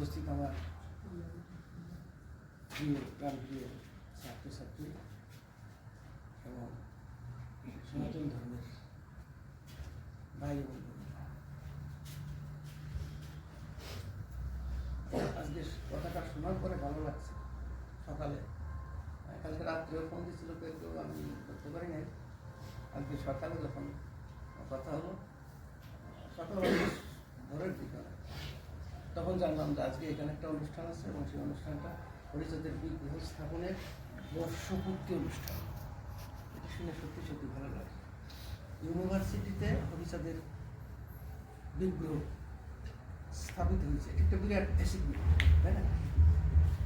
উপস্থিত আমার প্রিয় প্রাণপ্রিয় ছাত্রছাত্রী এবং সনাতন ধর্মের ভাই ও আজকে কথাটা শোনার পরে ভালো লাগছে সকালে। কালকে রাত্রেও ফোন দিয়েছিল, কেউ আমি করতে পারি নাই। আজকে সকালে যখন কথা হলো সকালে ভোরের দিকে তখন জানলাম যে আজকে এখানে একটা অনুষ্ঠান আছে এবং সেই অনুষ্ঠানটা হরিচাঁদের বিগ্রহ স্থাপনের বর্ষপূর্তি অনুষ্ঠান। এটা শুনে সত্যি সত্যি ভালো লাগে। ইউনিভার্সিটিতে হরিচাঁদের বিগ্রহ স্থাপিত হয়েছে। এটা একটা বিরাট অ্যাচিভমেন্ট তাই না?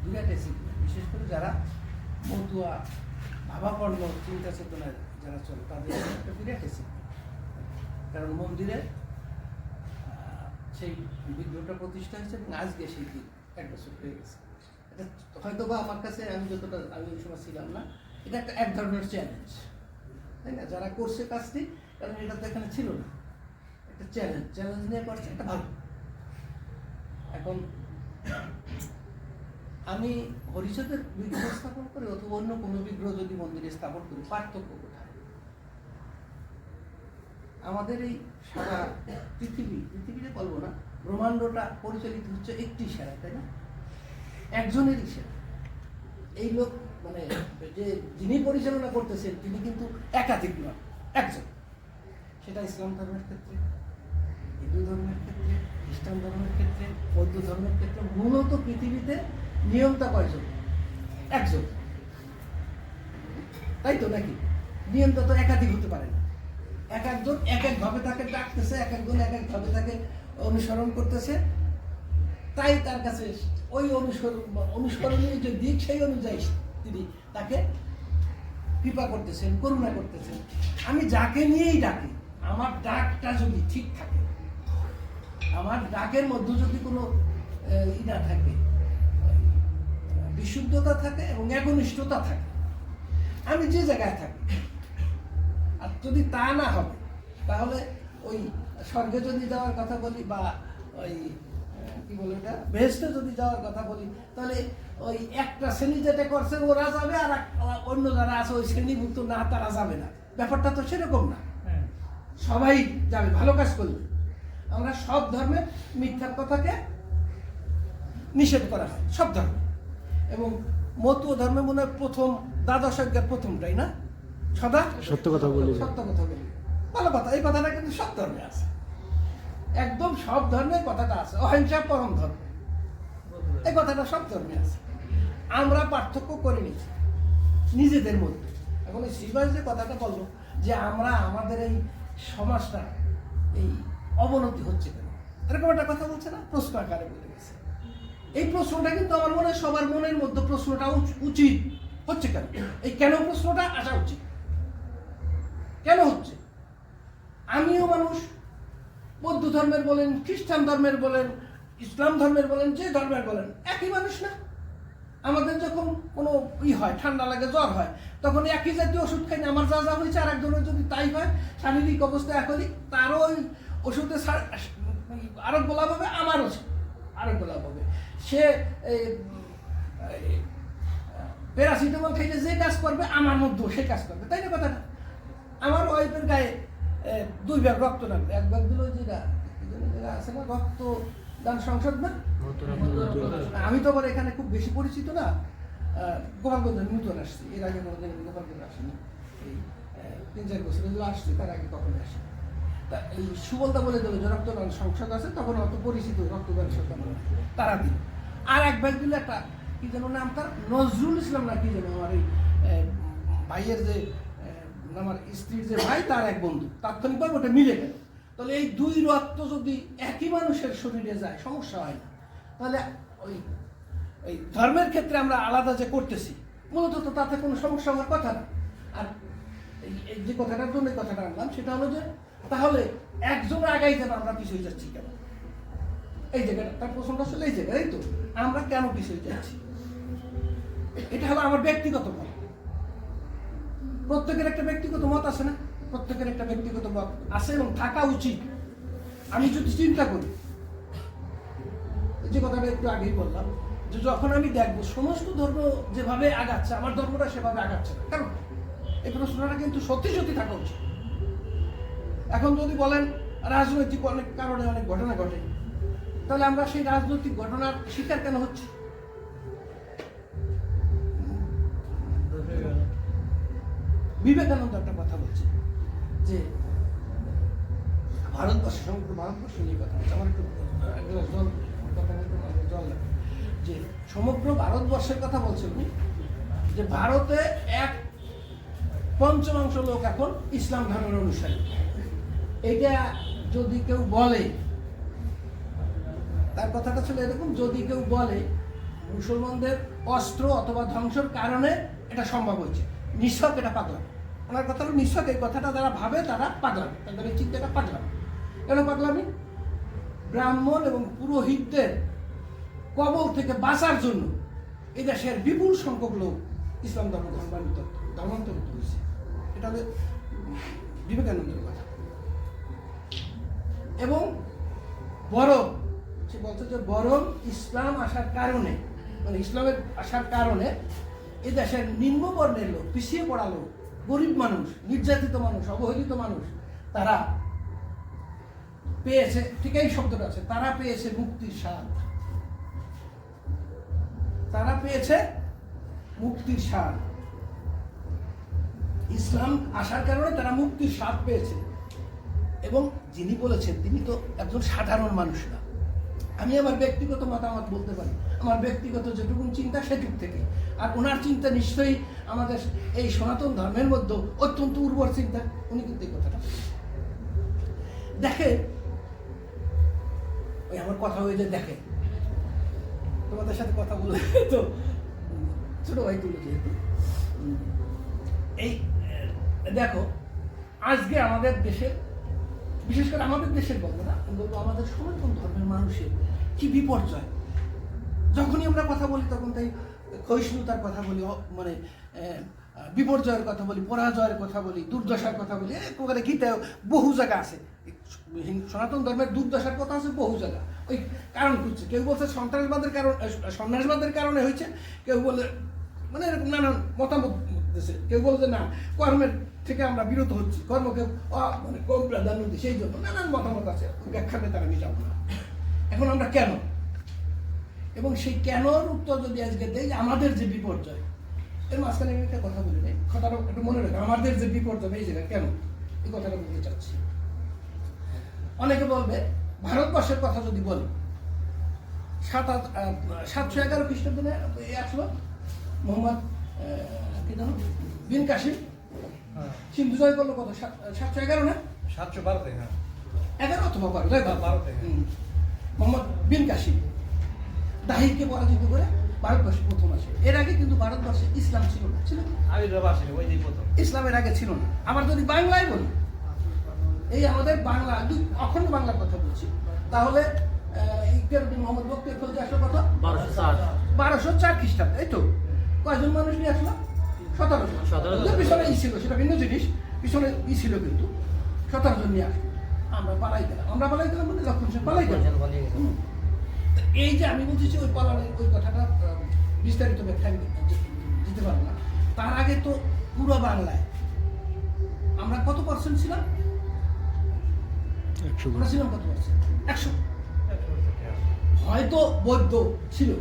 বিরাট অ্যাচিভমেন্ট বিশেষ করে যারা মতুয়া ভাবাপন্ন চিন্তা চেতনায় যারা চলে, তাদের একটা বিরাট অ্যাচিভমেন্ট কারণ মন্দিরে সেই বিগ্রহটা প্রতিষ্ঠা হয়েছে এবং আজকে সেই দিন এক বছর হয়ে গেছে। এটা হয়তো বা আমার কাছে আমি যতটা, আমি ওই সময় ছিলাম না, এটা একটা এক ধরনের চ্যালেঞ্জ তাই না? যারা করছে কাজটি, কারণ এটা তো এখানে ছিল না। একটা চ্যালেঞ্জ চ্যালেঞ্জ নিয়ে করছে একটা ভালো এখন আমি হরিচাঁদের বিগ্রহ স্থাপন করি অথবা অন্য কোনো বিগ্রহ যদি মন্দিরে স্থাপন করি, পার্থক্য আমাদের এই সারা পৃথিবী, পৃথিবীতে বলব না, ব্রহ্মাণ্ডটা পরিচালিত হচ্ছে একটি সেরা তাই না? একজনেরই সেরা। এই লোক মানে যে যিনি পরিচালনা করতেছেন, তিনি কিন্তু একাধিক নয়, একজন। সেটা ইসলাম ধর্মের ক্ষেত্রে, হিন্দু ধর্মের ক্ষেত্রে, খ্রিস্টান ধর্মের ক্ষেত্রে, বৌদ্ধ ধর্মের ক্ষেত্রে, মূলত পৃথিবীতে নিয়মটা কয়জন? একজন। তাই তো নাকি? নিয়মটা তো একাধিক হতে পারে না। এক একজন এক একভাবে তাকে ডাকতেছে, এক একজন এক একভাবে তাকে অনুসরণ করতেছে। তাই তার কাছে ওই অনুসরণ অনুসরণীয় যে দিক সেই অনুযায়ী তিনি তাকে কৃপা করতেছেন, করুণা করতেছেন। আমি যাকে নিয়েই ডাকি, আমার ডাকটা যদি ঠিক থাকে, আমার ডাকের মধ্যে যদি কোনো ই না থাকে, বিশুদ্ধতা থাকে এবং একনিষ্ঠতা থাকে, আমি যে জায়গায় থাকি আর যদি তা না হবে তাহলে ওই স্বর্গে যদি যাওয়ার কথা বলি বা ওই কি বলে এটা বেহেস্টে যদি যাওয়ার কথা বলি তাহলে ওই একটা শ্রেণি যেটা করছে ওরা যাবে আর অন্য যারা আছে ওই শ্রেণীভুক্ত না তারা যাবে না। ব্যাপারটা তো সেরকম না। সবাই যাবে ভালো কাজ করবে। আমরা সব ধর্মে মিথ্যার কথাকে নিষেধ করা হয় সব ধর্মে। এবং মতুয় ধর্মে মনে হয় প্রথম দ্বাদশ প্রথমটাই না? সদা? সত্য কথা বলি। সত্য কথা বলি। ভালো কথা এই কথাটা কিন্তু সব ধর্মে আছে। একদম সব ধর্মে কথাটা আছে। অহিংসা পরম ধর্ম। এই কথাটা সব ধর্মে আছে। আমরা পার্থক্য করে নিচ্ছি নিজেদের মধ্যে। এখন এই শ্রীবাস যে কথাটা বলল যে আমরা আমাদের এই সমাজটা এই অবনতি হচ্ছে কেন? এরকম একটা কথা বলছে না? প্রশ্ন আকারে বলে গেছে। এই প্রশ্নটা কিন্তু আমার মনে হয় সবার মনের মধ্যে প্রশ্নটা উচ- উচিত হচ্ছে কেন? এই কেন প্রশ্নটা? আসা উচিত। কেন হচ্ছে? আমিও মানুষ, বৌদ্ধ ধর্মের বলেন, খ্রিস্টান ধর্মের বলেন, ইসলাম ধর্মের বলেন, যে ধর্মের বলেন, একই মানুষ না? আমাদের যখন কোনো ই হয়, ঠান্ডা লাগে, জ্বর হয়, তখন একই জাতীয় ওষুধ খাই না। আমার যা যা হয়েছে আর একজনের যদি তাই হয়, শারীরিক অবস্থা একই, তারও ওই ওষুধে আরোগ্য লাভ হবে, আমারও আরোগ্য লাভ হবে। সে প্যারাসিটামল খাইলে যে কাজ করবে, আমার মধ্যেও সে কাজ করবে। তাই না কথাটা? আমার ওয়াইফের গায়ে দুই ব্যাগ রক্ত লাগবে। এক ব্যাগ দিল যেটা আছে না, রক্ত দান সংসদ না? আমি তো আবার এখানে খুব বেশি পরিচিত না। গোপালগঞ্জে নতুন আসছি। এর আগে কোনোদিন গোপালগঞ্জ আসিনি। এই তিন চার বছর হলো আসছি, তার আগে কখনো আসি তা এই সুবলদা বলে দিল যে রক্তদান সংসদ আছে, তখন অত পরিচিত রক্তদান সংসদ তারা দিল। আর এক ভাই দিল একটা, কি যেন নাম তার? নজরুল ইসলাম না কি যেন আমার এই ভাইয়ের যে আমার স্ত্রীর যে ভাই, তার এক বন্ধু। তাৎক্ষণিকভাবে ওটা মিলে গেল। তাহলে এই দুই রক্ত যদি একই মানুষের শরীরে যায়, সমস্যা হয় না। তাহলে ওই এই ধর্মের ক্ষেত্রে আমরা আলাদা যে করতেছি, মূলত তো তাতে কোনো সমস্যা হওয়ার কথা না। আর এই যে কথাটার জন্য এই কথাটা আনলাম, সেটা হলো যে, তাহলে একজন আগাই যেন আমরা পিছিয়ে যাচ্ছি কেন? এই জায়গাটা, তার প্রশ্নটা আসলে এই জায়গায় তো? আমরা কেন পিছিয়ে যাচ্ছি? এটা হলো আমার ব্যক্তিগত মত। প্রত্যেকের একটা ব্যক্তিগত মত আছে না? প্রত্যেকের একটা ব্যক্তিগত মত আছে এবং থাকা উচিত। আমি যদি চিন্তা করি যে কথাটা একটু আগেই বললাম, যে যখন আমি দেখব সমস্ত ধর্ম যেভাবে আগাচ্ছে, আমার ধর্মটা সেভাবে আগাচ্ছে না। কারণ এই প্রশ্নটা কিন্তু সত্যি সত্যি থাকা উচিত। এখন যদি বলেন, রাজনৈতিক অনেক কারণে অনেক ঘটনা ঘটে, তাহলে আমরা সেই রাজনৈতিক ঘটনার শিকার কেন হচ্ছি? বিবেকানন্দ একটা কথা বলছে যে ভারতবর্ষ সমগ্র ভারতবর্ষ নিয়ে কথা বলছে। আমার একটু জল, কথা বলতে জল। যে সমগ্র ভারতবর্ষের কথা বলছেন উনি, যে ভারতে এক পঞ্চমাংশ লোক এখন ইসলাম ধর্মের অনুসারী। এটা যদি কেউ বলে, তার কথাটা ছিল এরকম, যদি কেউ বলে মুসলমানদের অস্ত্র অথবা ধ্বংসের কারণে এটা সম্ভব হয়েছে নিঃসক এটা পাগলাম ওনার কথা হলো নিঃসক এই কথাটা যারা ভাবে তারা পাগলাম, তাদের এই চিন্তাটা পাগলাম। কেন পাগলামি? ব্রাহ্মণ এবং পুরোহিতদের কবল থেকে বাঁচার জন্য এই দেশের বিপুল সংখ্যক লোক ইসলাম ধর্ম ধর্মান্তরিত ধর্মান্তরিত হয়েছে। এটা হলো বিবেকানন্দের কথা। এবং বরং, সে বলছে যে বরং ইসলাম আসার কারণে মানে ইসলামের আসার কারণে এ দেশের নিম্নবর্ণের লোক, পিছিয়ে পড়া লোক গরিব মানুষ, নির্যাতিত মানুষ, অবহেলিত মানুষ, তারা পেয়েছে, ঠিক এই শব্দটা আছে, তারা পেয়েছে মুক্তির স্বাদ। তারা পেয়েছে মুক্তির স্বাদ। ইসলাম আসার কারণে তারা মুক্তির স্বাদ পেয়েছে। এবং যিনি বলেছেন, তিনি তো একজন সাধারণ মানুষ না। আমি আমার ব্যক্তিগত মতামত বলতে পারি। আমার ব্যক্তিগত যেটুকু চিন্তা, সেটুক থেকে। আর ওনার চিন্তা নিশ্চয়ই আমাদের এই সনাতন ধর্মের মধ্যে অত্যন্ত উর্বর চিন্তা। উনি কিন্তু এই কথাটা দেখে ওই আমার কথা হয়ে যে দেখে তোমাদের সাথে কথা বলে তো ছোট ভাই তুলে যেহেতু এই, দেখো, আজকে আমাদের দেশে, বিশেষ করে আমাদের দেশের বলব না বলব আমাদের সনাতন ধর্মের মানুষের কি বিপর্যয়? যখনই আমরা কথা বলি, তখন তাই ক্ষয়িষ্ণুতার কথা বলি মানে বিপর্যয়ের কথা বলি, পরাজয়ের কথা বলি, দুর্দশার কথা বলি, এক প্রকারে গীতায় বহু জায়গা আছে। সনাতন ধর্মের দুর্দশার কথা আছে বহু জায়গা। ওই কারণ খুঁজছে। কেউ বলছে সন্ত্রাসবাদের কারণ সন্ত্রাসবাদের কারণে হয়েছে, কেউ বলে মানে এরকম নানান মতামত দিচ্ছে কেউ বলছে, না, কর্মের থেকে আমরা বিরত হচ্ছি। কর্মকে মানে কম প্রাধান্য দিই। সেই জন্য নানান মতামত আছে। ব্যাখ্যাতে তারা আমি যাব না। এখন আমরা কেন এবং সেই কেনর উত্তর যদি আজকে দেয় যে আমাদের যে বিপর্যয় এর মাঝখানে আমি একটা কথা বলি নাই। কথাটা একটু মনে রাখো আমাদের যে বিপর্যয় এই জায়গায় কেন? এই কথাটা বলতে চাচ্ছি। অনেকে বলবে ভারতবর্ষের কথা যদি বলি সাত আট সাতশো এগারো খ্রিস্টাব্দে আসলো মোহাম্মদ কি জানো বিন কাশিম সিন্ধু জয় করল কত? সাত- সাতশো এগারো না? সাতশো বারোতে হ্যাঁ। এগারো অথবা বারো যাই হোক। বারোতে। হুম। মোহাম্মদ বিন কাশিম দাহিরকে পরাজিত করে ভারতবর্ষে প্রথম আসে। এর আগে কিন্তু ভারতবর্ষে ইসলাম ছিল না ছিল ইসলামের আগে ছিল না। আবার যদি বাংলায় বলি এই আমাদের বাংলা দুই অখণ্ড বাংলার কথা বলছি। তাহলে ইকবাল মোহাম্মদ বক্তের খোঁজে আসলো কত বারোশো চার। বারোশো চার খ্রিস্টাব্দ এই তো। কয়জন মানুষ নিয়ে আসলো? সতেরো জন। সতেরো পিছনে ই ছিল সেটা ভিন্ন জিনিস। পিছনে ই ছিল কিন্তু। সতেরো জন নিয়ে আসলো। আমরা পালাই গেলাম। আমরা পালাই গেলাম মানে লক্ষণ সেন পালাই গেলাম এই যে আমি বলছি যে ওই পালানের ওই কথাটা বিস্তারিত ব্যাখ্যা আমি দিতে পারব না। তার আগে তো পুরো বাংলায়। আমরা কত পার্সেন্ট ছিলাম? আমরা ছিলাম কত পার্সেন্ট একশো। হয়তো বৌদ্ধ ছিল।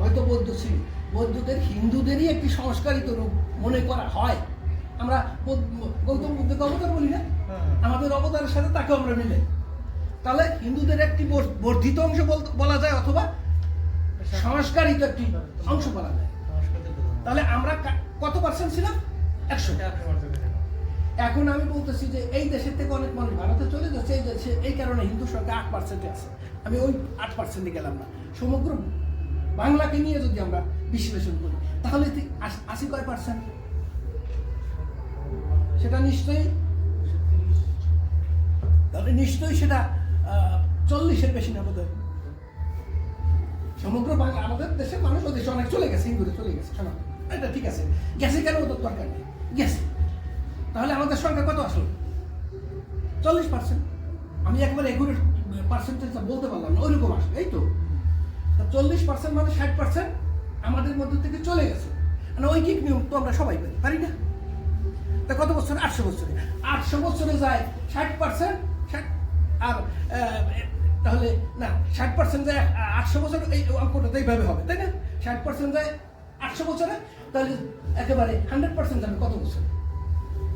হয়তো বৌদ্ধ ছিল। বৌদ্ধদের হিন্দুদেরই একটি সংস্কারিত রূপ মনে করা হয়। আমরা বৌদ্ধ- গৌতম বুদ্ধকে অবতার বলি না? হ্যাঁ। আমাদের অবতারের সাথে তাকে আমরা মিলে। তাহলে হিন্দুদের একটি বর্ধিত অংশ বলা যায় অথবা সংস্কারিত একটি অংশ বলা যায়। তাহলে আমরা কত পার্সেন্ট ছিলাম? একশো। এখন আমি বলতেছি যে এই দেশের থেকে অনেক মানুষ ভারতে চলে যাচ্ছে এই দেশে এই কারণে হিন্দু সংখ্যা আট পার্সেন্টে আছে। আমি ওই আট পার্সেন্টে গেলাম না। সমগ্র বাংলাকে নিয়ে যদি আমরা বিশ্লেষণ করি, তাহলে আশ- কয় পার্সেন্ট সেটা নিশ্চয়ই তাহলে নিশ্চয়ই সেটা চল্লিশের বেশি না বোধ সমগ্র বাংলা আমাদের দেশের মানুষ ও দেশে অনেক চলে গেছে হিন্দুরে চলে গেছে, শোনা। এটা ঠিক আছে। গ্যাসে কেন ওদের দরকার নেই? গেছে তাহলে আমাদের সংখ্যা কত আসলো? চল্লিশ পার্সেন্ট আমি একবার একুরেট পার্সেন্টেজটা বলতে পারলাম না, ওইরকম আসবে, এই তো। চল্লিশ পার্সেন্ট মানে ষাট পার্সেন্ট আমাদের মধ্যে থেকে চলে গেছে। মানে ওই ঐকিক নিয়ম তো আমরা সবাই পারি পারি না? তা কত বছরে? আটশো বছরে। আটশো বছরে যায় ষাট পার্সেন্ট আর তাহলে, না, ষাট পার্সেন্ট যায় আটশো বছর, এই অঙ্কটা তো এইভাবে হবে, তাই না? ষাট পার্সেন্ট যায় আটশো বছরে, তাহলে একেবারে হান্ড্রেড পার্সেন্ট যাবে কত বছর?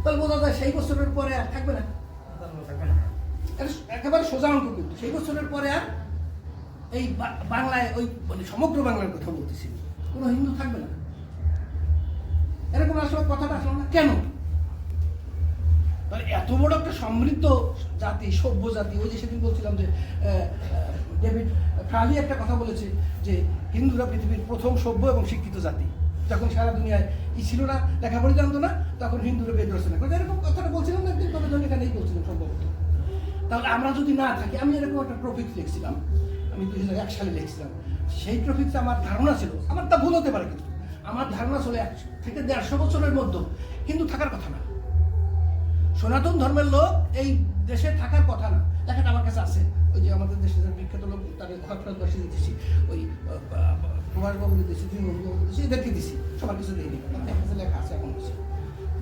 তাহলে বোঝা যায় সেই বছরের পরে আর থাকবে না। একেবারে সোজা অঙ্ক কিন্তু। সেই বছরের পরে আর এই বাংলায় ওই মানে সমগ্র বাংলার কথা বলতেছি। কোনো হিন্দু থাকবে না। এরকম আসলে কথাটা আসলে না। কেন? তাহলে এত বড় একটা সমৃদ্ধ জাতি, সভ্য জাতি, ওই যে সেদিন বলছিলাম যে ডেভিড ফ্রালি একটা কথা বলেছে যে, হিন্দুরা পৃথিবীর প্রথম সভ্য এবং শিক্ষিত জাতি। যখন সারা দুনিয়ায় ই ছিল না, লেখাপড়া জানতো না, তখন হিন্দুরা বেদ রচনা করে এরকম কথাটা বলছিলাম না, একদিন যখন এখানেই বলছিলাম সম্ভবত। তাহলে আমরা যদি না থাকি, আমি এরকম একটা ট্রফিক্স লিখছিলাম, আমি দুই হাজার এক সালে লিখছিলাম। সেই ট্রফিক্সে আমার ধারণা ছিল, আমার তা ভুল হতে পারে কিন্তু। আমার ধারণা ছিল এক থেকে দেড়শো বছরের মধ্যে, কিন্তু থাকার কথা না। সনাতন ধর্মের লোক এই দেশে থাকার কথা না। দেখাটা আমার কাছে আছে। ওই যে আমাদের দেশে যে বিখ্যাত লোক তাদের খরফরাজবাসী দিতেছি ওই প্রভাসবাবু দিতেছি তৃণমূলবাবু দিতেছি এদেরকে দিছি সবার কিছু দিইনি কাছে লেখা আছে এখন আছে।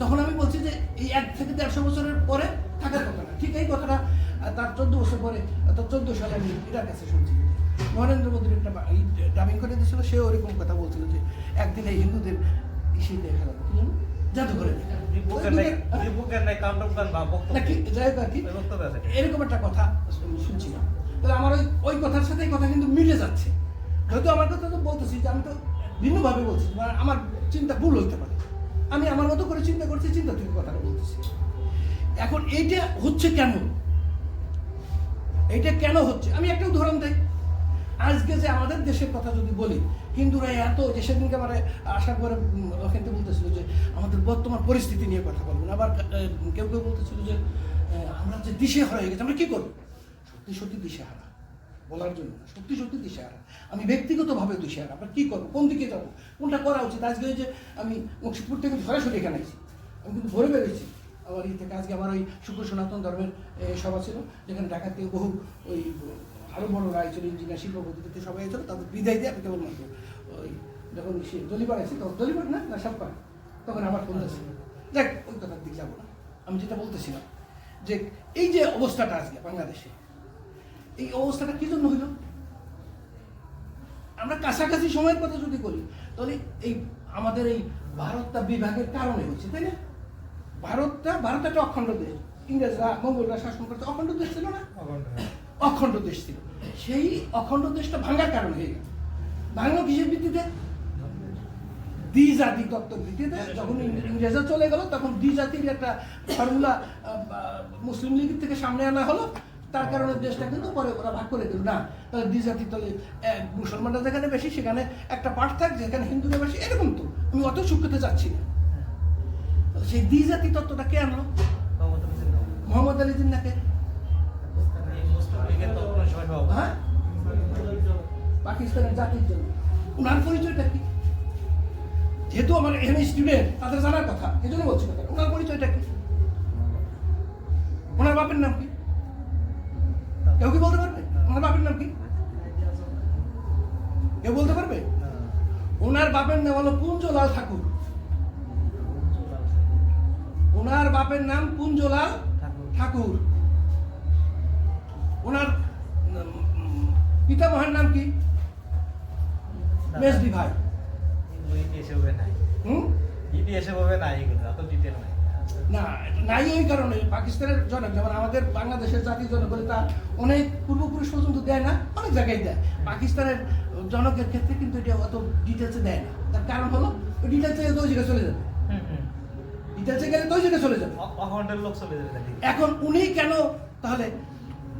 তখন আমি বলছি যে এই এক থেকে দেড়শো বছরের পরে থাকার কথা না। ঠিক এই কথাটা তার চোদ্দ বছর পরে, অর্থাৎ চোদ্দ সালে আমি এটার কাছে শুনছি। নরেন্দ্র মোদীর একটা ডাবিং করে দিয়েছিল, সেও ওরকম কথা বলছিল যে, একদিন এই হিন্দুদের ইসে দেখা যাবে? জাদুঘরে এরকম একটা কথা শুনছিলাম। তাহলে আমার ওই ওই কথার সাথে কথা কিন্তু মিলে যাচ্ছে। হয়তো আমার কথা তো বলতেছি যে আমি তো ভিন্নভাবে বলছি আমার চিন্তা ভুল হইতে পারে। আমি আমার মতো করে চিন্তা করছি চিন্তা থেকে কথাটা বলতেছি। এখন এইটা হচ্ছে কেন? এইটা কেন হচ্ছে? আমি একটা উদাহরণ দেই। আজকে যে আমাদের দেশের কথা যদি বলি হিন্দুরা এত যে সেদিনকে আমার পরে উম, ওখান বলতেছিল যে আমাদের বর্তমান পরিস্থিতি নিয়ে কথা বলবেন আবার কেউ কেউ বলতেছিল যে আমরা যে দিশে হারা হয়ে গেছি আমরা কি করব? সত্যি সত্যি দিশে হারা বলার জন্য না, সত্যি সত্যি দিশে হারা আমি ব্যক্তিগতভাবে দিশে হারা আমরা কি করব? কোন দিকে যাব? কোনটা করা উচিত? আজকে ওই যে আমি মুর্শিদপুর থেকে সরাসরি এখানে আছি আমি কিন্তু ভরে বেরোচ্ছি আমার এই থেকে আজকে আমার ওই শুক্র সনাতন ধর্মের সভা ছিল যেখানে ঢাকা থেকে বহু ওই আরও বড় রায়চুর ইঞ্জিনিয়ার শিল্পপতি থেকে সবাই এসেছিল তাদের বিদায় দিয়ে আমি কেবলমাত্র ওই যখন সে দলিবার আছে তখন দলিবার না না সাপ্পা তখন আমার ফোন আছে দেখ ওই কথার দিক যাব না। আমি যেটা বলতেছিলাম যে এই যে অবস্থাটা আজকে বাংলাদেশে এই অবস্থাটা কি জন্য হইল? আমরা কাছাকাছি সময়ের কথা যদি বলি তাহলে এই আমাদের এই ভারতটা বিভাগের কারণে হচ্ছে তাই না? ভারতটা ভারত একটা অখণ্ড দেশ। ইংরেজরা মঙ্গলরা শাসন করতে অখণ্ড দেশ ছিল না? অখণ্ড দেশ ছিল। সেই অখণ্ড দেশটা ভাঙার কারণ হয়ে গেল। ভাঙলো কিসের ভিত্তিতে? দ্বিজাতি তত্ত্বের ভিত্তিতে। যখন ইংরেজরা চলে গেল তখন দ্বিজাতির একটা ফর্মুলা মুসলিম লীগের থেকে সামনে আনা হলো। তার কারণে দেশটা কিন্তু পরে ওরা ভাগ করে দিল। না তাহলে দ্বিজাতি তলে মুসলমানরা যেখানে বেশি সেখানে একটা পার্ট থাক যেখানে হিন্দুরা বেশি এরকম তো। আমি অত সূক্ষ্মতে চাচ্ছি না। সেই দ্বিজাতি তত্ত্বটা কে আনলো। মোহাম্মদ আলী জিন্নাকে হ্যাঁ? পাকিস্তানের জাতির জন্য। ওনার পরিচয়টা কি? যেহেতু আমার এখানে স্টুডেন্ট তাদের জানার কথা। এই জন্য বলছি কথা ওনার পরিচয়টা কি? ওনার বাপের নাম কি? কেউ কি বলতে পারবে? ওনার বাপের নাম কি? কেউ বলতে পারবে? ওনার বাপের নাম হলো পুঞ্জলাল ঠাকুর। ওনার বাপের নাম পুঞ্জলাল ঠাকুর। ওনার পিতামহের নাম কি? মেজদি ভাই। নাই। না ওই কারণে পাকিস্তানের জনক যেমন আমাদের বাংলাদেশের জাতির তা অনেক পূর্বপুরুষ পর্যন্ত দেয় না অনেক জায়গায় দেয়। পাকিস্তানের জনকের ক্ষেত্রে কিন্তু এটা অত ডিটেলসে দেয় না। তার কারণ হলো ডিটেলসে ওই জায়গায় চলে যাবে। ডিটেলসে গেলে তো ওই জায়গায় চলে যাবে। এখন উনি কেন তাহলে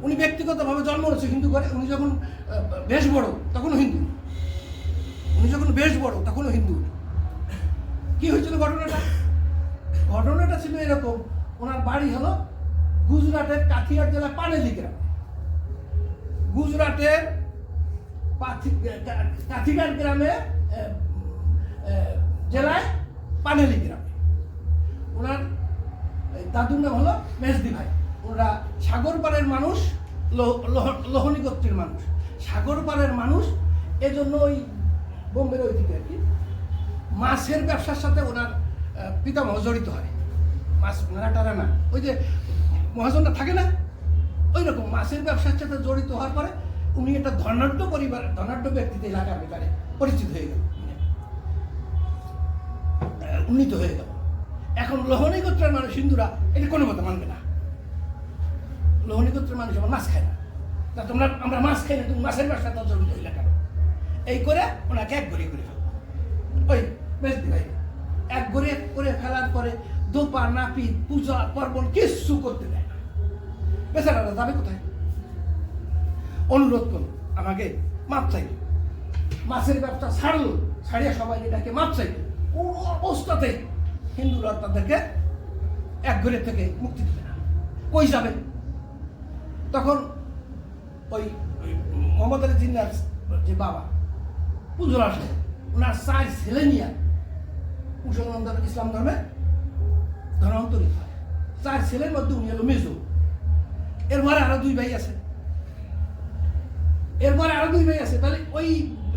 উনি ব্যক্তিগতভাবে জন্ম হচ্ছে হিন্দু করে, উনি যখন বেশ বড়, তখনও হিন্দু। উনি যখন বেশ বড়, তখনও হিন্দু। কি হয়েছিল ঘটনাটা? ঘটনাটা ছিল এরকম, ওনার বাড়ি হলো গুজরাটের কাথিয়ার জেলা পানেলি গ্রাম। গুজরাটের কাথিঘাট গ্রামে জেলায় পানেলি গ্রামে। ওনার দাদুর নাম হলো মেজদি ভাই। ওরা সাগর পাড়ের মানুষ লোহনী গোত্রের মানুষ। সাগর পাড়ের মানুষ, এজন্য ওই বোম্বের ওই দিকে আর কি। মাছের ব্যবসার সাথে ওনার পিতামহ জড়িত হয়। মাছ নাটারা না। ওই যে মহাজনটা থাকে না? ওই রকম মাছের ব্যবসার সাথে জড়িত হওয়ার পরে উনি একটা ধনাঢ্য পরিবার, ধনাঢ্য ব্যক্তিতে এলাকার ভিতরে পরিচিত হয়ে গেল। উন্নীত হয়ে গেল। এখন লোহনী গোত্রের মানুষ হিন্দুরা এটা কোনো মতো মানবে না। লোহনী গোত্রের মানুষ আবার মাছ খায় না। তা তোমরা, আমরা মাছ খাই না, তুমি মাছের ব্যবসা তো জড়িত হইলে কেন এই করে ওনাকে এক গড়িয়ে করে ফেলব ওই, বেশ ভাই, এক গড়িয়ে করে ফেলার পরে দোপা নাপিত, পূজা, পার্বণ কিচ্ছু করতে দেয় না। বেচারারা যাবে কোথায়? অনুরোধ করল আমাকে মাপ চাই মাছের ব্যবসা ছাড়লো, ছাড়িয়ে সবাই এটাকে মাপ চাই কোনো অবস্থাতে হিন্দুরা তাদেরকে এক ঘরে থেকে মুক্তি দেবে না। কই যাবে? তখন ওই মোহাম্মদ আলী জিন্নার যে বাবা, পুজোর আসে ওনার চার ছেলে নিয়ে মুসলমান ধর্ম, ইসলাম ধর্মে ধর্মান্তরিত হয়। চার ছেলের মধ্যে উনি হলো মেজো। এরপরে আরও দুই ভাই আছে। এরপরে আরও দুই ভাই আছে, তাহলে ওই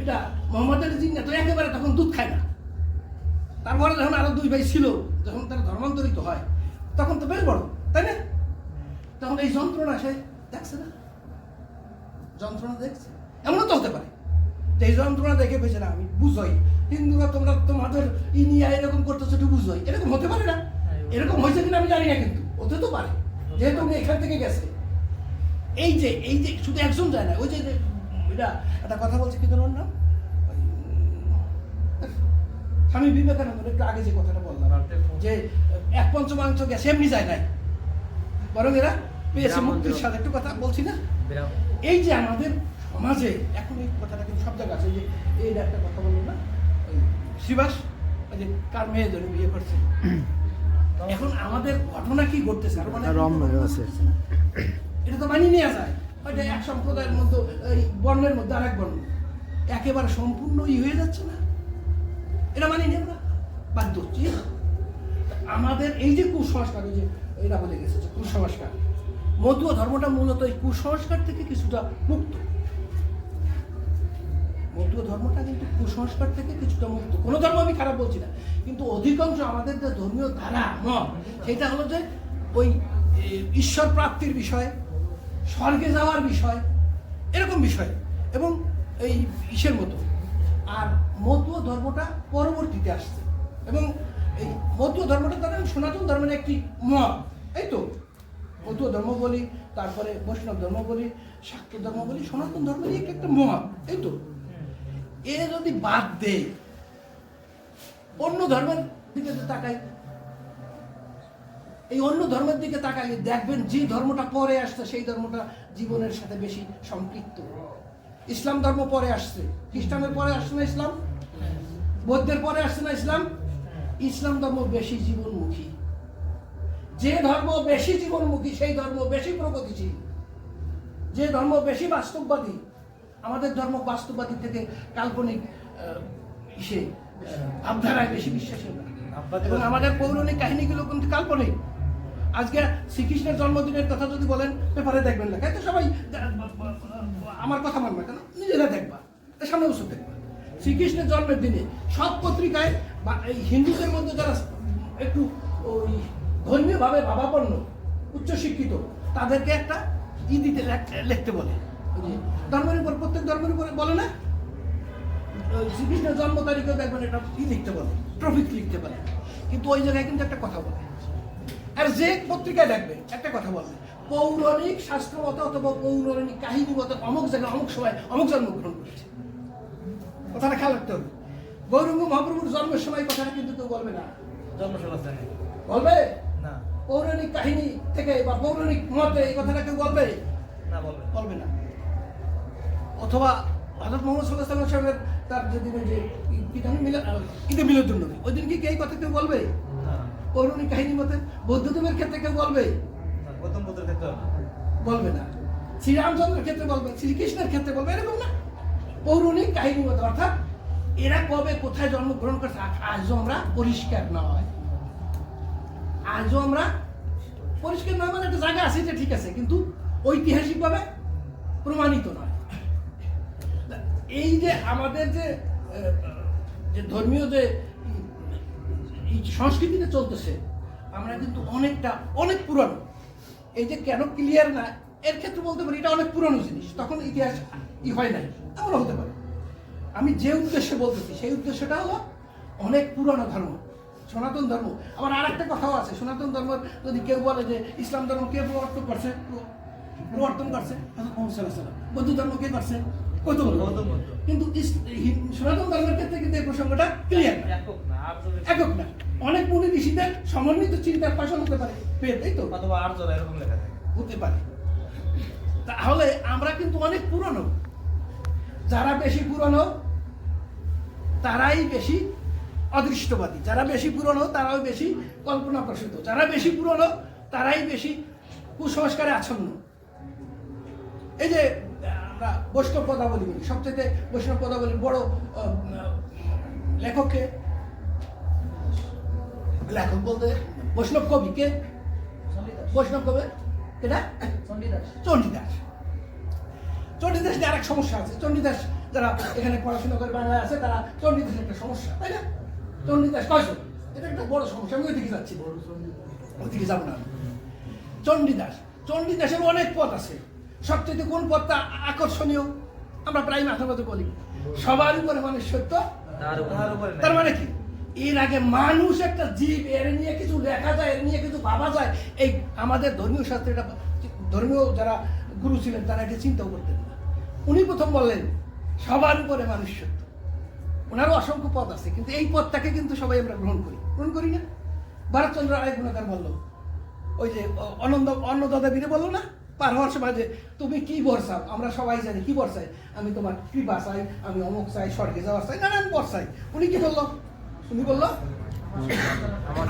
এটা মোহাম্মদ আলী জিন্না তো একেবারে তখন দুধ খায় না। তারপরে যখন আরও দুই ভাই ছিল, যখন তারা ধর্মান্তরিত হয়, তখন তো বেশ বড়, তাই না? তখন এই যন্ত্রণা সে দেখছে না? যন্ত্রণা দেখছে? এমনও তো হতে পারে। যে এই যন্ত্রণা দেখে পেয়েছে না আমি বুঝই। হিন্দুরা তোমরা তোমাদের ই নিয়ে এরকম করতেছো একটু বুঝই। এরকম হতে পারে না? এরকম হয়েছে কিনা আমি জানি না কিন্তু। হতে তো পারে। যেহেতু উনি এখান থেকে গেছে। এই যে এই যে শুধু একজন যায় না ওই যে এটা একটা কথা বলছে কি তোমার নাম? স্বামী বিবেকানন্দ একটু আগে যে কথাটা বললাম যে এক পঞ্চমাংশ গেছে এমনি যায় নাই। বরং এরা পেয়েছে মুক্তির সাথে। একটু কথা বলছি না? এই যে আমাদের সমাজে এখন এই কথাটা কিন্তু সব জায়গায় আছে যে এই একটা কথা বলল না ওই যে কার মেয়ে ধরে বিয়ে করছে। এখন আমাদের ঘটনা কি ঘটতেছে? আর মানে। এটা তো মানিয়ে নেওয়া যায়। ওইটা এক সম্প্রদায়ের মধ্যে এই বর্ণের মধ্যে আরেক বর্ণ। একেবারে সম্পূর্ণ ই হয়ে যাচ্ছে না। এটা মানিয়ে নেব না বাধ্য হচ্ছি। আমাদের এই যে কুসংস্কার ওই যে এরা বলে গেছে কুসংস্কার। মধুয় ধর্মটা মূলত এই কুসংস্কার থেকে কিছুটা মুক্ত। মধুয় ধর্মটা কিন্তু কুসংস্কার থেকে কিছুটা মুক্ত। কোনো ধর্ম আমি খারাপ বলছি না, কিন্তু অধিকাংশ আমাদের যে ধর্মীয় ধারা, মত, সেটা হলো যে ওই ঈশ্বর প্রাপ্তির বিষয়, স্বর্গে যাওয়ার বিষয়, এরকম বিষয়, এবং এই ইসের মতো। আর মতুয় ধর্মটা পরবর্তীতে আসছে, এবং এই মতুয় ধর্মটা দ্বারা সনাতন ধর্মের একটি মত, এই তো? মতুয় ধর্ম বলি, তারপরে বৈষ্ণব ধর্ম বলি, শাক্ত ধর্ম বলি, সনাতন ধর্মেরই একটা একটা মত এই তো। এ যদি বাদ দেয় অন্য ধর্মের দিকে তাকাই, এই অন্য ধর্মের দিকে তাকালে দেখবেন যে ধর্মটা পরে আসছে, সেই ধর্মটা জীবনের সাথে বেশি সম্পৃক্ত। ইসলাম ধর্ম পরে আসছে। খ্রিস্টানের পরে আসছে না ইসলাম? বৌদ্ধের পরে আসছে না ইসলাম? ইসলাম ধর্ম বেশি জীবনমুখী যে ধর্ম বেশি জীবনমুখী সেই ধর্ম বেশি প্রগতিশীল। যে ধর্ম বেশি বাস্তববাদী আমাদের ধর্ম বাস্তববাদী থেকে কাল্পনিক ইসে আহ, বেশি বিশ্বাসী এবং আমাদের পৌরাণিক কাহিনীগুলো কিন্তু কাল্পনিক। আজকে শ্রীকৃষ্ণের জন্মদিনের কথা যদি বলেন পেপারে দেখবেন লেখা তো সবাই আমার কথা মানবে কেন? নিজেরা দেখবা সামনে বসে দেখবা। শ্রীকৃষ্ণের জন্মের দিনে সব পত্রিকায় বা এই হিন্দুদের মধ্যে যারা একটু ওই ধর্মীয়ভাবে ভাবাপন্ন উচ্চশিক্ষিত তাদেরকে একটা ই দিতে লেখ- লিখতে বলে। ধর্মের উপর প্রত্যেক ধর্মের উপরে বলে না? শ্রীকৃষ্ণের জন্ম তারিখে দেখবেন এটা ই লিখতে বলে ট্রফিক লিখতে বলে। কিন্তু ওই জায়গায় কিন্তু একটা কথা বলে। আর যে পত্রিকায় দেখবে একটা কথা বলবে পৌরাণিক শাস্ত্র মতো অথবা পৌরাণিক কাহিনী মতো অমুক জায়গায় অমুক সময় অমুক জন্মগ্রহণ করেছে। কথাটা খেয়াল রাখতে হবে। গৌরঙ্গ মহাপ্রভুর জন্মের সময় কথাটা কিন্তু কেউ বলবে না। জন্মশালা জানে বলবে? পৌরাণিক কাহিনী থেকে বা পৌরাণিক মতে এই কথাটা কেউ বলবে? না বলবে বলবে না। অথবা হজরত মোহাম্মদ সাল্লাহ সাল্লাম সাহেবের তার ওই যে ঈদে মিলাদুল নবী ওই দিন কি এই কথা কেউ বলবে? পৌরাণিক কাহিনী মতে বৌদ্ধদেবের ক্ষেত্রে কেউ বলবে? গৌতম বুদ্ধের ক্ষেত্রে বলবে না। শ্রীরামচন্দ্রের ক্ষেত্রে বলবে শ্রীকৃষ্ণের ক্ষেত্রে বলবে এরকম না। পৌরাণিক কাহিনী মতো অর্থাৎ এরা কবে কোথায় জন্মগ্রহণ করছে আ- আজও আমরা পরিষ্কার নয়। আজও আমরা পরিষ্কার নয় মানে একটা জায়গা আছে যে ঠিক আছে, কিন্তু ঐতিহাসিকভাবে প্রমাণিত নয়। এই যে আমাদের যে যে ধর্মীয় যে সংস্কৃতিটা চলতেছে, আমরা কিন্তু অনেকটা, অনেক পুরানো। এই যে কেন ক্লিয়ার না, এর ক্ষেত্রে বলতে পারি এটা অনেক পুরনো জিনিস, তখন ইতিহাস ই হয় নাই, এমনও হতে পারে। আমি যে উদ্দেশ্যে বলতেছি, সেই উদ্দেশ্যটা হলো অনেক পুরনো ধর্ম। সনাতন ধর্ম। আবার আর একটা কথাও আছে সনাতন ধর্ম যদি কেউ বলে যে ইসলাম ধর্ম কে প্রবর্তন করছে? প্রবর্তন করছে। বৌদ্ধ ধর্ম কে করছে। কিন্তু সনাতন ধর্মের ক্ষেত্রে কিন্তু এই প্রসঙ্গটা ক্লিয়ার একক না অনেক মুনি ঋষিদের সমন্বিত চিন্তার ফসল হতে পারে। তাই তো? অথবা আর্যরা এরকম লেখা থাকে। হতে পারে। তাহলে আমরা কিন্তু অনেক পুরনো। যারা বেশি পুরনো তারাই বেশি অদৃষ্টবাদী। যারা বেশি পুরনো তারাও বেশি কল্পনা প্রসূত। যারা বেশি পুরনো তারাই বেশি কুসংস্কারে আচ্ছন্ন। এই যে আমরা বৈষ্ণব পদাবলী বলি। সবচেয়ে বৈষ্ণব পদাবলীর বড় লেখককে? লেখক বলতে বৈষ্ণব কবিকে বৈষ্ণব কবি? এটা চণ্ডীদাস। চণ্ডীদাস। আর এক সমস্যা আছে। চণ্ডীদাস যারা এখানে পড়াশোনা করে বাংলায় আছে তারা চণ্ডীদাস একটা সমস্যা তাই না? চণ্ডীদাস কয়শো এটা একটা বড় সমস্যা আমি ওইদিকে যাচ্ছি। ওইদিকে যাব না। চণ্ডীদাস চণ্ডীদাসের অনেক পথ আছে। সবচেয়ে কোন পথটা আকর্ষণীয়? আমরা প্রায় মাথা মতো বলি। সবার উপরে মানুষ সত্য? তার মানে কি? এর আগে মানুষ একটা জীব এর নিয়ে কিছু লেখা যায় এর নিয়ে কিছু ভাবা যায়। এই আমাদের ধর্মীয় শাস্ত্রে এটা ধর্মীয় যারা গুরু ছিলেন তারা এটা চিন্তাও করতেন না। উনি প্রথম বললেন সবার উপরে মানুষ সত্য। ওনারও অসংখ্য পথ আছে, কিন্তু এই পথটাকে কিন্তু সবাই আমরা গ্রহণ করি। গ্রহণ করি না? ভারতচন্দ্র রায় গুণাকার বলল, ওই যে অনন্দ অনন্ত অন্নদাদা বীরে বলল না? পার হওয়ার সময় যে, তুমি কি বর্ষাও? আমরা সবাই জানি, কি বর্ষাই আমি তোমার কৃপা চাই, আমি অমুক চাই, স্বর্গে যাওয়ার চাই, নানান বর্ষাই উনি কি বলল? উনি বলল,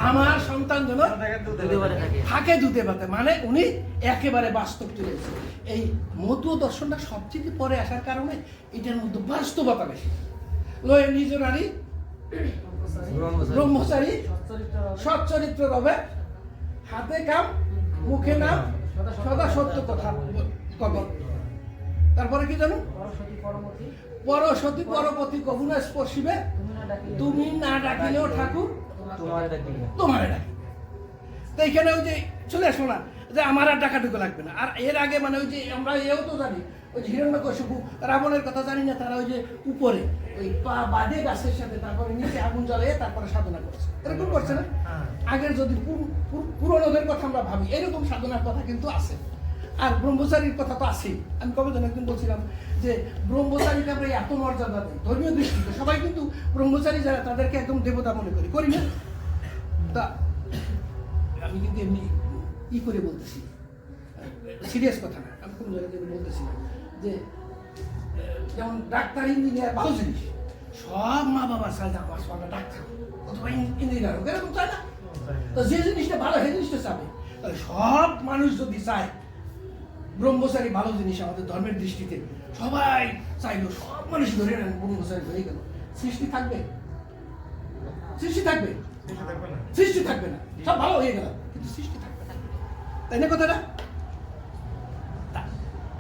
আমার সন্তান যেন থাকে দুধে পাতে মানে উনি একেবারে বাস্তব এসেছে এই মধ্য দর্শনটা সবচেয়ে পরে আসার কারণে এটার মধ্যে বাস্তবতা বেশি। লয়ে নিজ নারী ব্রহ্মচারী সচ্চরিত্র রবে হাতে কাম মুখে নাম সদা সত্য কথা কবে? তারপরে কি জানো? পরসতী পরপতি কবুনা স্পর্শিবে তুমি না ডাকিলেও ঠাকুর তোমার ডাকি তো এইখানে ওই যে চলে আসো না যে আমার আর ডাকাডুকু লাগবে না। আর এর আগে মানে ওই যে আমরা এও তো জানি ওই হিরণ্যকশিপু রাবণের কথা জানি না তারা ওই যে উপরে ওই পা বাদে গাছের সাথে তারপরে নিচে আগুন জ্বালিয়ে তারপরে সাধনা করছে। এরকম করছে না? হ্যাঁ। আগের যদি পুর- পুর- পুরনোদের কথা আমরা ভাবি এরকম সাধনার কথা কিন্তু আছে। আর ব্রহ্মচারীর কথা তো আছেই। আমি কবে যেন একদিন বলছিলাম যে ব্রহ্মচারীকে আমরা এত মর্যাদা দিই ধর্মীয় দৃষ্টিতে। সবাই কিন্তু ব্রহ্মচারী যারা তাদেরকে একদম দেবতা মনে করি করি না? তা আমি কিন্তু এমনি ই করে বলতেছি। সিরিয়াস কথা না আমি কোনো জায়গায় বলতেছি না। যে যেমন ডাক্তার ইঞ্জিনিয়ার ভালো জিনিস। সব মা বাবা চায় যে আমার সন্তান ডাক্তার অথবা ইঞ্জিনিয়ার হোক এরকম চায় না? তো যে জিনিসটা ভালো সেই জিনিসটা চাবে। তাহলে সব মানুষ যদি চায় ব্রহ্মচারী ভালো জিনিস আমাদের ধর্মের দৃষ্টিতে সবাই চাইলো সব মানুষ ধরে নেন ব্রহ্মচারী হয়ে গেল। সৃষ্টি থাকবে। সৃষ্টি থাকবে। সৃষ্টি থাকবে না। সব ভালো হয়ে গেল কিন্তু সৃষ্টি থাকবে না। তাই না কথাটা?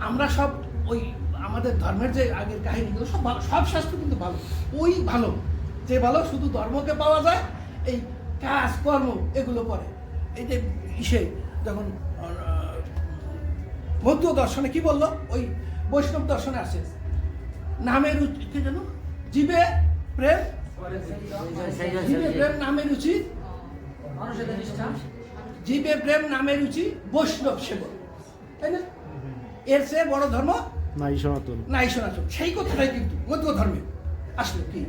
আমরা সব ওই আমাদের ধর্মের যে আগের কাহিনীগুলো সব ভালো সব শাস্ত্র কিন্তু ভালো। ওই ভালো। যে ভালো শুধু ধর্মকে পাওয়া যায় এই কাজ কর্ম এগুলো পরে এই যে ইসে যখন বৌদ্ধ দর্শনে কি বলল? ওই বৈষ্ণব দর্শনে আসে। নামের কি যেন? জীবে প্রেম জীবে প্রেম নামের রুচি জীবে প্রেম নামের রুচি বৈষ্ণব সেবক। তাই না? এর চেয়ে বড় ধর্ম নাই সনাতন। নাই সনাতন। সেই কথাটাই কিন্তু মধ্য ধর্মে আসলে কি?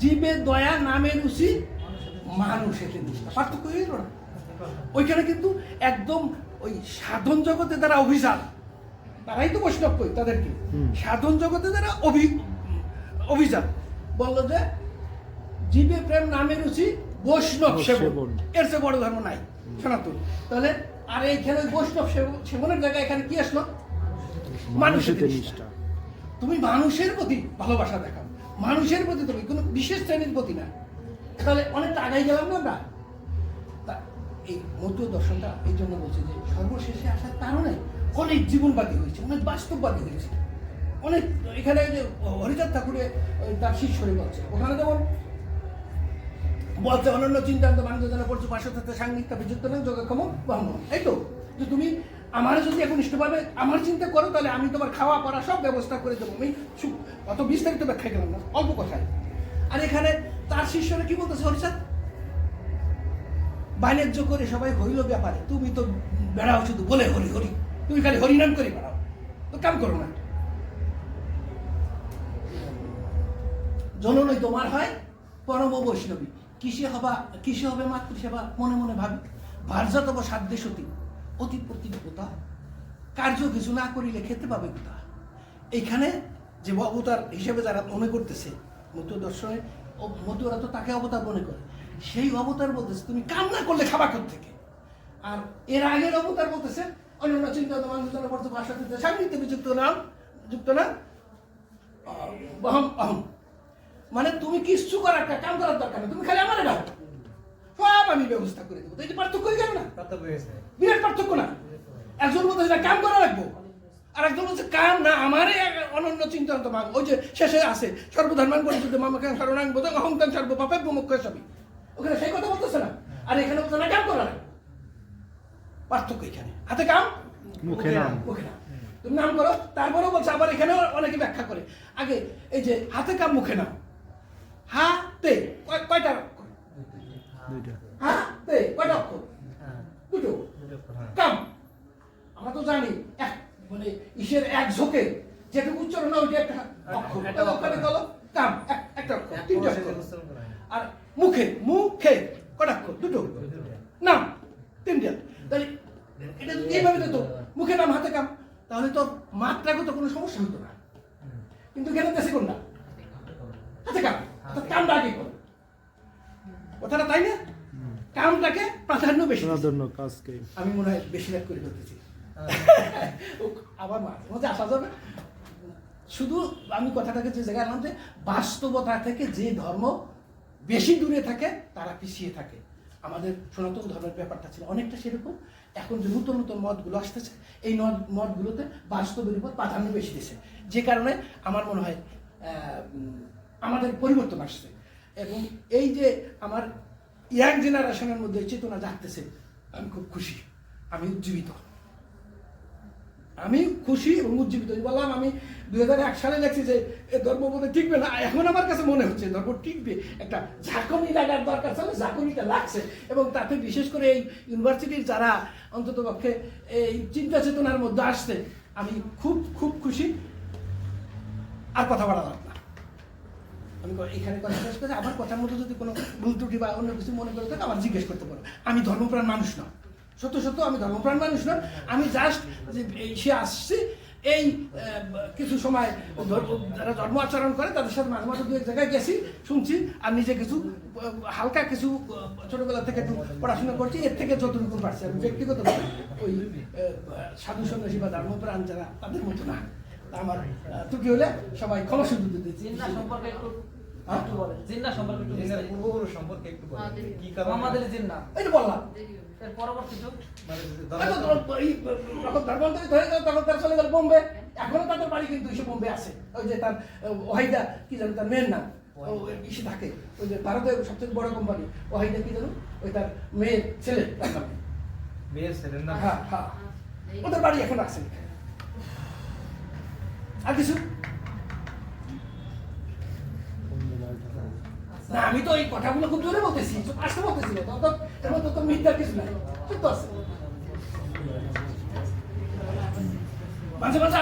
জীবে দয়া নামের রুচি মানুষের নিষ্ঠা পার্থক্য হইল না। ওইখানে কিন্তু একদম ওই সাধন জগতে যারা অভিযান তারাই তো বৈষ্ণব কই তাদেরকে। সাধন জগতে যারা অভি অভিযান বলল যে জীবে প্রেম নামে রুচি বৈষ্ণব সেবন। এর চেয়ে বড় ধর্ম নাই সনাতন। তাহলে আর এইখানে ওই বৈষ্ণব সেবনের জায়গায় এখানে কি আসলো? মানুষের নিষ্ঠা। তুমি মানুষের প্রতি ভালোবাসা দেখাও। মানুষের প্রতি তুমি কোনো বিশেষ শ্রেণির প্রতি না। তাহলে অনেকটা আগাই গেলাম না আমরা? তা এই মধ্য দর্শনটা এই জন্য বলছে যে সর্বশেষে আসার কারণে অনেক জীবনবাদী হয়েছে অনেক বাস্তববাদী হয়েছে। অনেক এখানে যে হরিচাঁদ ঠাকুরের ওই তার শিষ্যরে বলছে ওখানে যেমন বলছে, অনন্য চিন্তান্ত যেন পড়ছে পাশে থাকতে সাংগিক বিযুক্ত নেই যোগক্ষম ব্রহ্ম এই তো, যে তুমি আমার যদি এখন ইষ্টভাবে আমার চিন্তা করো, তাহলে আমি তোমার খাওয়া, পড়া সব ব্যবস্থা করে দেবো। আমি অত বিস্তারিত ব্যাখ্যা গেলাম না, অল্প কথায়। আর এখানে তার শিষ্যরা কি বলতেছে, হরিচাঁদ? বাণিজ্য করে সবাই হইল ব্যাপারে, তুমি তো বেড়াও শুধু বলে হরি হরি, তুমি খালি হরিনাম করে বেড়াও। তো কাম করো না। জননই তোমার হয় পরম বৈষ্ণবী। কিসে হবা, কিসে হবে মাতৃসেবা মনে মনে ভাবি। ভার্যতব সাধ্যে সতী, অতি প্রতিযোগিতা কার্য কিছু না করিলে খেতে পাবে কোথা? এইখানে যে অবতার হিসেবে যারা মনে করতেছে মতো দর্শনে মতুরা তো তাকে অবতার মনে করে। সেই অবতার বলতেছে, তুমি কাম না করলে খাবার থেকে আর এর আগের অবতার বলতেছে, অন্যান্য চিন্তা মানুষ পড়তে ভাষা দিতে সাংগীতে যুক্ত নাম, যুক্ত না অহম অহম। মানে তুমি কিচ্ছু করার কা- কাম করার দরকার নেই তুমি খালি আমার ডাকো। সব আমি ব্যবস্থা করে দেবো। তো এই পার্থক্য হয়ে গেল না? বিরাট পার্থক্য না? একজন বলতেছে না কাম করা রাখব আর একজন বলছে কাম না আমারই অনন্য চিন্তা তো ওই যে শেষে আছে সর্বধর্মান করে যদি মামাকে শরণাং বোধ অহংকার সর্ব পাপে মুখ্য সবই। ওখানে সেই কথা বলতেছে না? আর এখানে বলছে না কাম করা রাখব পার্থক্য এখানে। হাতে কাম? মুখে নাম। মুখে নাম। তুমি নাম করো। তারপরেও বলছে আবার এখানেও অনেকে ব্যাখ্যা করে। আগে এই যে হাতে কাম মুখে নাম। হাতে কয়- কয়টা অক্ষর? দুইটা হাতে কয়টা অক্ষর হ্যাঁ দুটো। কাম আমরা তো জানি এক মানে ইসের এক ঝোঁকে যেটুকু উচ্চারণ হয় ওইটা একটা অক্ষর অক্ষরে গেল কাম একটা অক্ষর তিনটা অক্ষর। আর মুখে মুখে কটা অক্ষর দুটো। নাম তিনটা তাহলে এটা যদি এইভাবে দিত মুখে নাম হাতে কাম তাহলে তো মাত্রাগত কোনো সমস্যা হতো না। কিন্তু কেন দেশে কোনটা হাতে কাম অর্থাৎ কামটা আগে করো কথাটা তাই না? কামটাকে প্রাধান্য বেশি। প্রাধান্য কাজকে। আমি মনে হয় বেশি রাগ করে হ্যাঁ। আবার মাঝে মাঝে আসা যাবে। শুধু আমি কথাটাকে যে জায়গায় আনলাম যে বাস্তবতা থেকে যে ধর্ম বেশি দূরে থাকে তারা পিছিয়ে থাকে। আমাদের সনাতন ধর্মের ব্যাপারটা ছিল অনেকটা সেরকম। এখন যে নতুন নতুন মতগুলো আসতেছে এই মত মতগুলোতে বাস্তবের উপর প্রাধান্য বেশি দিছে যে কারণে আমার মনে হয় আমাদের পরিবর্তন আসছে। এবং এই যে আমার ইয়াং জেনারেশনের মধ্যে চেতনা জাগতেছে, আমি খুব খুশি। আমি উজ্জীবিত। আমি খুশি এবং উজ্জীবিত। বললাম আমি হাজার এক সালে লেখছি যে এ ধর্ম বোধ টিকবে না, এখন আমার কাছে মনে হচ্ছে ধর্ম টিকবে। একটা ঝাঁকুনি লাগার দরকার ছিল, ঝাঁকুনিটা লাগছে। এবং তাতে বিশেষ করে এই ইউনিভার্সিটির যারা অন্তত পক্ষে এই চিন্তা চেতনার মধ্যে আসছে, আমি খুব খুব খুশি। আর কথা বাড়ালাম। আমি এখানে কথা শেষ করে আমার কথার মধ্যে যদি কোনো ভুল ত্রুটি বা অন্য কিছু মনে করে থাকে আমার জিজ্ঞেস করতে পারো আমি ধর্মপ্রাণ মানুষ না। সত্য সত্য, আমি ধর্মপ্রাণ মানুষ না। আমি জাস্ট সে আসছি, এই কিছু সময় যারা ধর্ম আচরণ করে, তাদের সাথে মাঝে মাঝে দু এক জায়গায় গেছি, শুনছি, আর নিজে কিছু হালকা কিছু ছোটবেলা থেকে একটু পড়াশোনা করছি, এর থেকে যতটুকু পারছি। আমি ব্যক্তিগত ওই সাধু, সন্ন্যাসী বা ধর্মপ্রাণ যারা, তাদের মতো না। আমার ত্রুটি হলে সবাই ক্ষমা সুযোগ দিতেছি জিন্না সম্পর্কে একটু জিন্না সম্পর্কে একটু জিনের পূর্বপুরুষ সম্পর্কে একটু কি কারণে? মোহাম্মদের জিন্না। এই বললাম। এর পরবর্তী যুগ। মানে এই তো ধর্ম- তোর- এই যখন ধর্মান্তরিত হয়ে গেল তখন তার চলে গেল বোম্বে। এখনও তাদের বাড়ি কিন্তু এসে বোম্বে আছে। ওই যে তার ওয়াহিদা কি জানো তার মেয়ের নাম। ও ইসে থাকে। ওই যে ভারতের সবচেয়ে বড় কোম্পানি ওয়াহিদা কি জানো ওই তার মেয়ের ছেলে। তার নাম মেয়ের ছেলের নাম? হ্যাঁ হ্যাঁ। ওদের বাড়ি এখন আছে। আর কিছু? না, আমি তো এই কথাগুলো খুব জোরে বলতেছি আসতে বলতেছি না। তো এর তো মিথ্যার কিছু নাই। তো আছে। মাঝে মাঝে